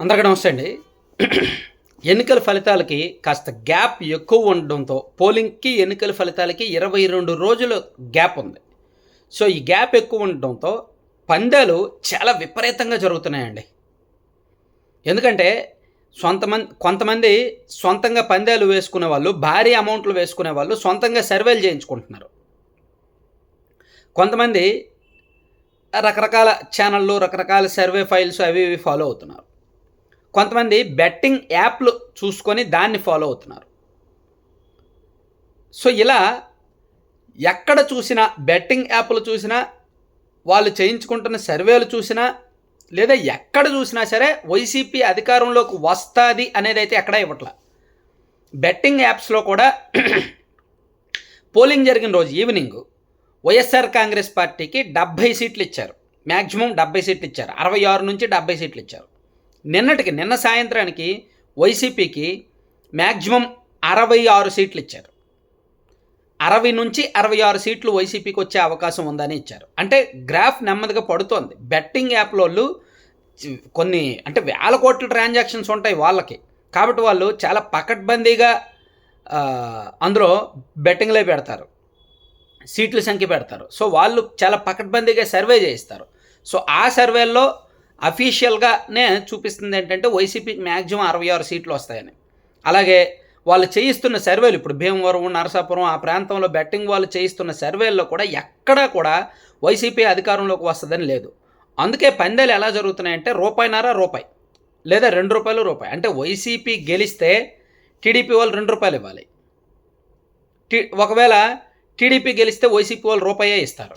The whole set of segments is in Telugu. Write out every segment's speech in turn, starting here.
అందరికీ నమస్తే అండి. ఎన్నికల ఫలితాలకి కాస్త గ్యాప్ ఎక్కువ ఉండడంతో పోలింగ్కి ఎన్నికల ఫలితాలకి ఇరవై రెండు రోజుల గ్యాప్ ఉంది. సో ఈ గ్యాప్ ఎక్కువ ఉండడంతో పందాలు చాలా విపరీతంగా జరుగుతున్నాయండి. ఎందుకంటే సొంతమంది కొంతమంది సొంతంగా పందాలు వేసుకునే వాళ్ళు భారీ అమౌంట్లు వేసుకునే వాళ్ళు సొంతంగా సర్వేలు చేయించుకుంటున్నారు. కొంతమంది రకరకాల ఛానళ్ళు రకరకాల సర్వే ఫైల్స్ అవి ఇవి ఫాలో అవుతున్నారు. కొంతమంది బెట్టింగ్ యాప్లు చూసుకొని దాన్ని ఫాలో అవుతున్నారు. సో ఇలా ఎక్కడ చూసినా బెట్టింగ్ యాప్లు చూసినా వాళ్ళు చేయించుకుంటున్న సర్వేలు చూసినా లేదా ఎక్కడ చూసినా సరే వైసీపీ అధికారంలోకి వస్తుంది అనేది అయితే ఎక్కడా ఇవ్వట్ల. బెట్టింగ్ యాప్స్లో కూడా పోలింగ్ జరిగిన రోజు ఈవినింగ్ వైఎస్ఆర్ కాంగ్రెస్ పార్టీకి డెబ్భై సీట్లు ఇచ్చారు. మ్యాక్సిమం డెబ్బై సీట్లు ఇచ్చారు. అరవై ఆరు నుంచి డెబ్బై సీట్లు ఇచ్చారు. నిన్నటికి నిన్న సాయంత్రానికి వైసీపీకి మ్యాక్సిమం అరవై ఆరు సీట్లు ఇచ్చారు. అరవై నుంచి అరవై ఆరు సీట్లు వైసీపీకి వచ్చే అవకాశం ఉందని ఇచ్చారు. అంటే గ్రాఫ్ నెమ్మదిగా పడుతోంది. బెట్టింగ్ యాప్ల వాళ్ళు కొన్ని అంటే వేల కోట్ల ట్రాన్సాక్షన్స్ ఉంటాయి వాళ్ళకి. కాబట్టి వాళ్ళు చాలా పకడ్బందీగా అందులో బెట్టింగ్లే పెడతారు. సీట్ల సంఖ్య పెడతారు. సో వాళ్ళు చాలా పకడ్బందీగా సర్వే చేయిస్తారు. సో ఆ సర్వేల్లో అఫీషియల్గానే చూపిస్తుంది ఏంటంటే వైసీపీకి మ్యాక్సిమం అరవై ఆరు సీట్లు వస్తాయని. అలాగే వాళ్ళు చేయిస్తున్న సర్వేలు ఇప్పుడు భీమవరం నరసాపురం ఆ ప్రాంతంలో బెట్టింగ్ వాళ్ళు చేయిస్తున్న సర్వేల్లో కూడా ఎక్కడా కూడా వైసీపీ అధికారంలోకి వస్తుందని లేదు. అందుకే పందాలు ఎలా జరుగుతున్నాయంటే రూపాయిన్నర రూపాయి లేదా రెండు రూపాయలు రూపాయి. అంటే వైసీపీ గెలిస్తే టీడీపీ వాళ్ళు రెండు రూపాయలు ఇవ్వాలి. టీ ఒకవేళ టీడీపీ గెలిస్తే వైసీపీ వాళ్ళు రూపాయే ఇస్తారు.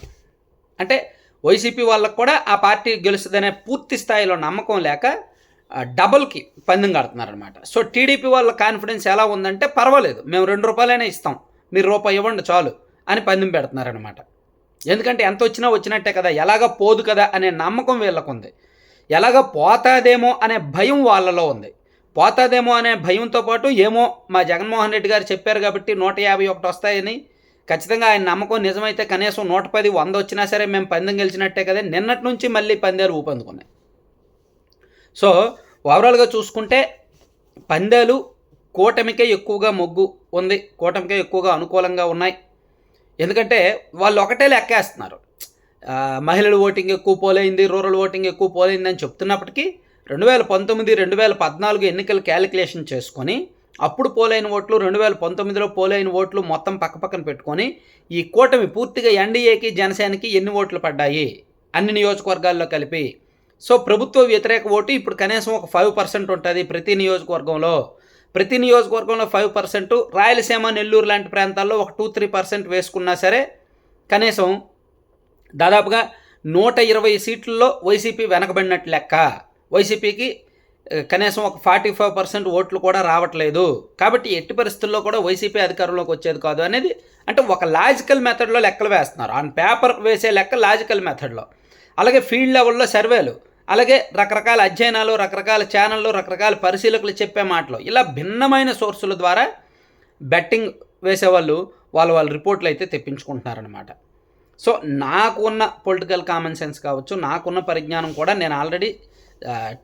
అంటే వైసీపీ వాళ్ళకు కూడా ఆ పార్టీ గెలుస్తుందనే పూర్తి స్థాయిలో నమ్మకం లేక డబల్కి డబుల్కి పందెం కడుతున్నారనమాట సో టీడీపీ వాళ్ళ కాన్ఫిడెన్స్ ఎలా ఉందంటే పర్వాలేదు మేము రెండు రూపాయలైనా ఇస్తాం మీరు రూపాయి ఇవ్వండి చాలు అని పందెం పెడుతున్నారనమాట ఎందుకంటే ఎంత వచ్చినా వచ్చినట్టే కదా ఎలాగ పోదు కదా అనే నమ్మకం వీళ్ళకు ఉంది. ఎలాగ పోతాదేమో అనే భయం వాళ్ళలో ఉంది. పోతాదేమో అనే భయంతో పాటు ఏమో మా జగన్మోహన్ రెడ్డి గారు చెప్పారు కాబట్టి నూట యాభై ఒకటి వస్తాయని ఖచ్చితంగా ఆయన నమ్మకం నిజమైతే కనీసం నూట పది వంద వచ్చినా సరే మేము పందెం గెలిచినట్టే కదా. నిన్నటి నుంచి మళ్ళీ పందాలు ఊపందుకున్నాయి. సో ఓవరాల్గా చూసుకుంటే పందాలు కూటమికే ఎక్కువగా మొగ్గు ఉంది. కూటమికే ఎక్కువగా అనుకూలంగా ఉన్నాయి. ఎందుకంటే వాళ్ళు ఒకటే లెక్కేస్తున్నారు. మహిళలు మహిళల ఓటింగ్ ఎక్కువ పోలైంది రూరల్ ఓటింగ్ ఎక్కువ పోలైంది అని చెప్తున్నప్పటికీ రెండు వేల పంతొమ్మిది రెండు వేల పద్నాలుగు ఎన్నికలు క్యాలిక్యులేషన్ చేసుకొని అప్పుడు పోలైన ఓట్లు రెండు వేల పంతొమ్మిదిలో పోలైన ఓట్లు మొత్తం పక్కపక్కన పెట్టుకొని ఈ కూటమి పూర్తిగా ఎన్డీఏకి జనసేనకి ఎన్ని ఓట్లు పడ్డాయి? అన్ని నియోజకవర్గాల్లో కలిపి. సో ప్రభుత్వ వ్యతిరేక ఓటు ఇప్పుడు కనీసం ఒక ఫైవ్ పర్సెంట్ ఉంటుంది ప్రతి నియోజకవర్గంలో. ప్రతి నియోజకవర్గంలో ఫైవ్ పర్సెంట్. రాయలసీమ నెల్లూరు లాంటి ప్రాంతాల్లో ఒక టూ త్రీ పర్సెంట్ వేసుకున్నా సరే కనీసం దాదాపుగా నూట ఇరవై సీట్లలో వైసీపీ వెనకబడినట్టు లెక్క. వైసీపీకి కనీసం ఒక ఫార్టీ ఫైవ్ పర్సెంట్ ఓట్లు కూడా రావట్లేదు. కాబట్టి ఎట్టి పరిస్థితుల్లో కూడా వైసీపీ అధికారంలోకి వచ్చేది కాదు అనేది అంటే ఒక లాజికల్ మెథడ్లో లెక్కలు వేస్తున్నారు. ఆన్ పేపర్ వేసే లెక్క లాజికల్ మెథడ్లో. అలాగే ఫీల్డ్ లెవెల్లో సర్వేలు. అలాగే రకరకాల అధ్యయనాలు రకరకాల ఛానళ్ళు రకరకాల పరిశీలకులు చెప్పే మాటలు. ఇలా భిన్నమైన సోర్సుల ద్వారా బెట్టింగ్ వేసేవాళ్ళు వాళ్ళ వాళ్ళ రిపోర్ట్లు అయితే తెప్పించుకుంటున్నారనమాట సో నాకున్న పొలిటికల్ కామన్ సెన్స్ కావచ్చు నాకున్న పరిజ్ఞానం కూడా నేను ఆల్రెడీ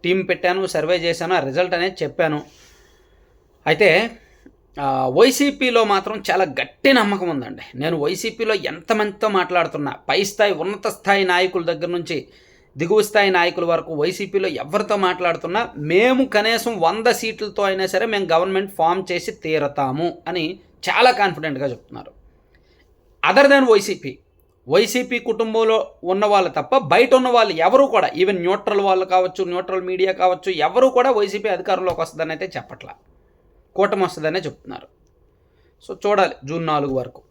టీం పెట్టాను సర్వే చేశాను ఆ రిజల్ట్ అనేది చెప్పాను. అయితే వైసీపీలో మాత్రం చాలా గట్టి నమ్మకం ఉందండి. నేను వైసీపీలో ఎంతమందితో మాట్లాడుతున్నా పై స్థాయి ఉన్నత స్థాయి నాయకుల దగ్గర నుంచి దిగువ స్థాయి నాయకుల వరకు వైసీపీలో ఎవరితో మాట్లాడుతున్నా మేము కనీసం వంద సీట్లతో అయినా సరే మేము గవర్నమెంట్ ఫామ్ చేసి తీరతాము అని చాలా కాన్ఫిడెంట్గా చెప్తున్నారు. అదర్ దాన్ వైసీపీ వైసీపీ కుటుంబంలో ఉన్న వాళ్ళు తప్ప బయట ఉన్న వాళ్ళు ఎవరు కూడా ఈవెన్ న్యూట్రల్ వాళ్ళు కావచ్చు న్యూట్రల్ మీడియా కావచ్చు ఎవరు కూడా వైసీపీ అధికారంలోకి వస్తుందని అయితే చెప్పట్లా. కూటమి వస్తుందనే చెప్తున్నారు. సో చూడాలి జూన్ నాలుగు వరకు.